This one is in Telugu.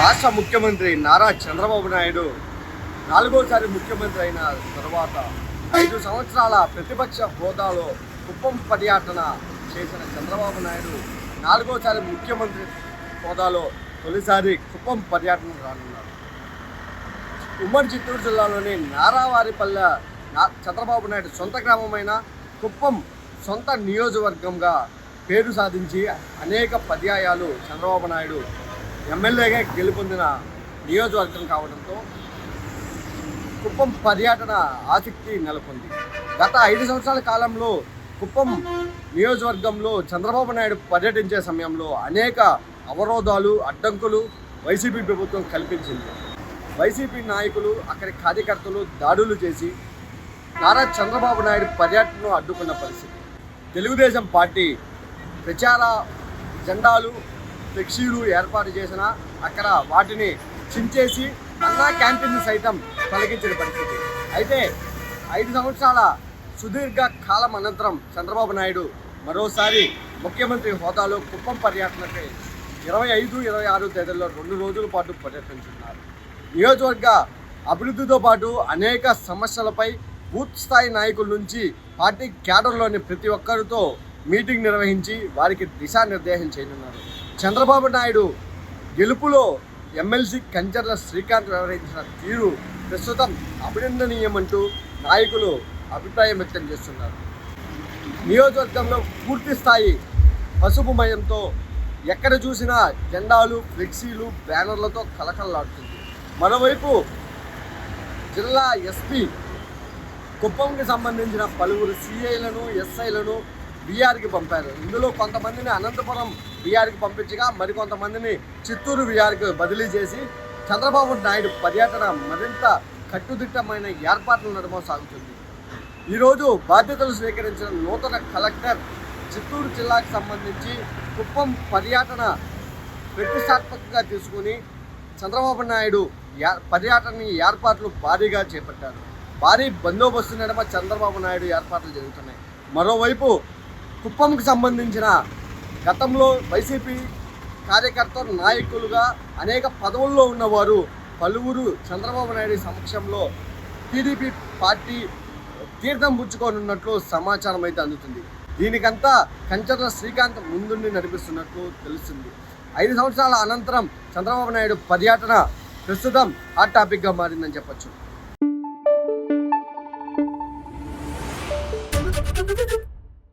రాష్ట్ర ముఖ్యమంత్రి నారా చంద్రబాబు నాయుడు నాలుగోసారి ముఖ్యమంత్రి అయిన తర్వాత ఐదు సంవత్సరాల ప్రతిపక్ష హోదాలో కుప్పం పర్యటన చేసిన చంద్రబాబు నాయుడు నాలుగోసారి ముఖ్యమంత్రి హోదాలో తొలిసారి కుప్పం పర్యటన రానున్నారు. ఉమ్మడి చిత్తూరు జిల్లాలోని నారావారిపల్లె చంద్రబాబు నాయుడు సొంత గ్రామమైన కుప్పం సొంత నియోజకవర్గంగా పేరు సాధించి అనేక పర్యాయాలు చంద్రబాబు నాయుడు ఎమ్మెల్యేగా గెలుపొందిన నియోజకవర్గం కావడంతో కుప్పం పర్యటన ఆసక్తి నెలకొంది. గత ఐదు సంవత్సరాల కాలంలో కుప్పం నియోజకవర్గంలో చంద్రబాబు నాయుడు పర్యటించే సమయంలో అనేక అవరోధాలు అడ్డంకులు వైసీపీ ప్రభుత్వం కల్పించింది. వైసీపీ నాయకులు అక్కడి కార్యకర్తలు దాడులు చేసి నారా చంద్రబాబు నాయుడు పర్యటనను అడ్డుకున్న పరిస్థితి. తెలుగుదేశం పార్టీ ప్రచార జెండాలు ఫ్లెక్సీలు ఏర్పాటు చేసిన అక్కడ వాటిని చించేసి అన్నా క్యాంటీన్ సైతం తొలగించిన పరిస్థితి. అయితే ఐదు సంవత్సరాల సుదీర్ఘ కాలం అనంతరం చంద్రబాబు నాయుడు మరోసారి ముఖ్యమంత్రి హోదాలో కుప్పం పర్యటనపై ఇరవై ఐదు ఇరవై ఆరు తేదీల్లో రెండు రోజుల పాటు పర్యటించున్నారు నియోజకవర్గ అభివృద్ధితో పాటు అనేక సమస్యలపై బూత్ స్థాయి నాయకుల నుంచి పార్టీ క్యాడర్లోని ప్రతి ఒక్కరితో మీటింగ్ నిర్వహించి వారికి దిశానిర్దేశం చేయనున్నారు. చంద్రబాబు నాయుడు గెలుపులో ఎమ్మెల్సీ కంచర్ల శ్రీకాంత్ వ్యవహరించిన తీరు ప్రస్తుతం అభినందనీయమంటూ నాయకులు అభిప్రాయం వ్యక్తం చేస్తున్నారు. నియోజకవర్గంలో పూర్తి స్థాయి పసుపుమయంతో ఎక్కడ చూసినా జెండాలు ఫ్లెక్సీలు బ్యానర్లతో కలకలలాడుతుంది మరోవైపు జిల్లా ఎస్పీ కుప్పంకి సంబంధించిన పలువురు సిఐలను ఎస్ఐలను బీఆర్కి పంపారు. ఇందులో కొంతమందిని అనంతపురం బీఆర్కి పంపించగా మరికొంతమందిని చిత్తూరు బీఆర్కి బదిలీ చేసి చంద్రబాబు నాయుడు పర్యటన మరింత కట్టుదిట్టమైన ఏర్పాట్ల నడుమ సాగుతుంది ఈరోజు బాధ్యతలు స్వీకరించిన నూతన కలెక్టర్ చిత్తూరు జిల్లాకు సంబంధించి కుప్పం పర్యటన ప్రతిష్టాత్మకంగా తీసుకుని చంద్రబాబు నాయుడు పర్యటన ఏర్పాట్లు భారీగా చేపట్టారు. భారీ బందోబస్తు నడమ చంద్రబాబు నాయుడు ఏర్పాట్లు జరుగుతున్నాయి. మరోవైపు కుప్పంకు సంబంధించిన గతంలో వైసీపీ కార్యకర్త నాయకులుగా అనేక పదవుల్లో ఉన్నవారు పలువురు చంద్రబాబు నాయుడు సమక్షంలో టీడీపీ పార్టీ తీర్థం పుచ్చుకోనున్నట్లు సమాచారం అయితే అందుతుంది. దీనికంతా కంచర్ల శ్రీకాంత్ ముందుండి నడిపిస్తున్నట్లు తెలుస్తుంది. ఐదు సంవత్సరాల అనంతరం చంద్రబాబు నాయుడు పర్యటన ప్రస్తుతం హాట్ టాపిక్గా మారిందని చెప్పొచ్చు.